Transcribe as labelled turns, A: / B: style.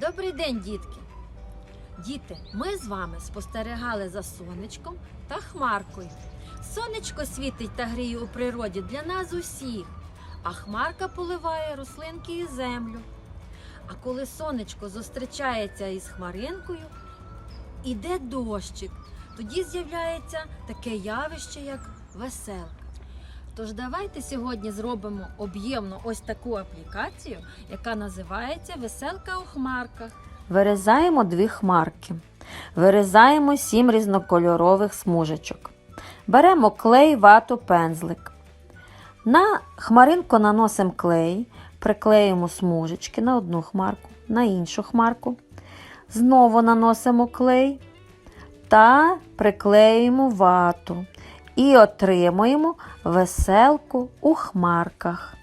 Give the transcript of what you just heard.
A: Добрий день, дітки! Діти, ми з вами спостерігали за сонечком та хмаркою. Сонечко світить та гріє у природі для нас усіх, а хмарка поливає рослинки і землю. А коли сонечко зустрічається із хмаринкою, іде дощик, тоді з'являється таке явище, як веселка. Тож давайте сьогодні зробимо об'ємну ось таку аплікацію, яка називається Веселка у хмарках.
B: Вирізаємо дві хмарки. Вирізаємо сім різнокольорових смужечок. Беремо клей, вату, пензлик. На хмаринку наносимо клей, приклеїмо смужечки на одну хмарку, на іншу хмарку. Знову наносимо клей та приклеюємо вату. І отримуємо веселку у хмарках.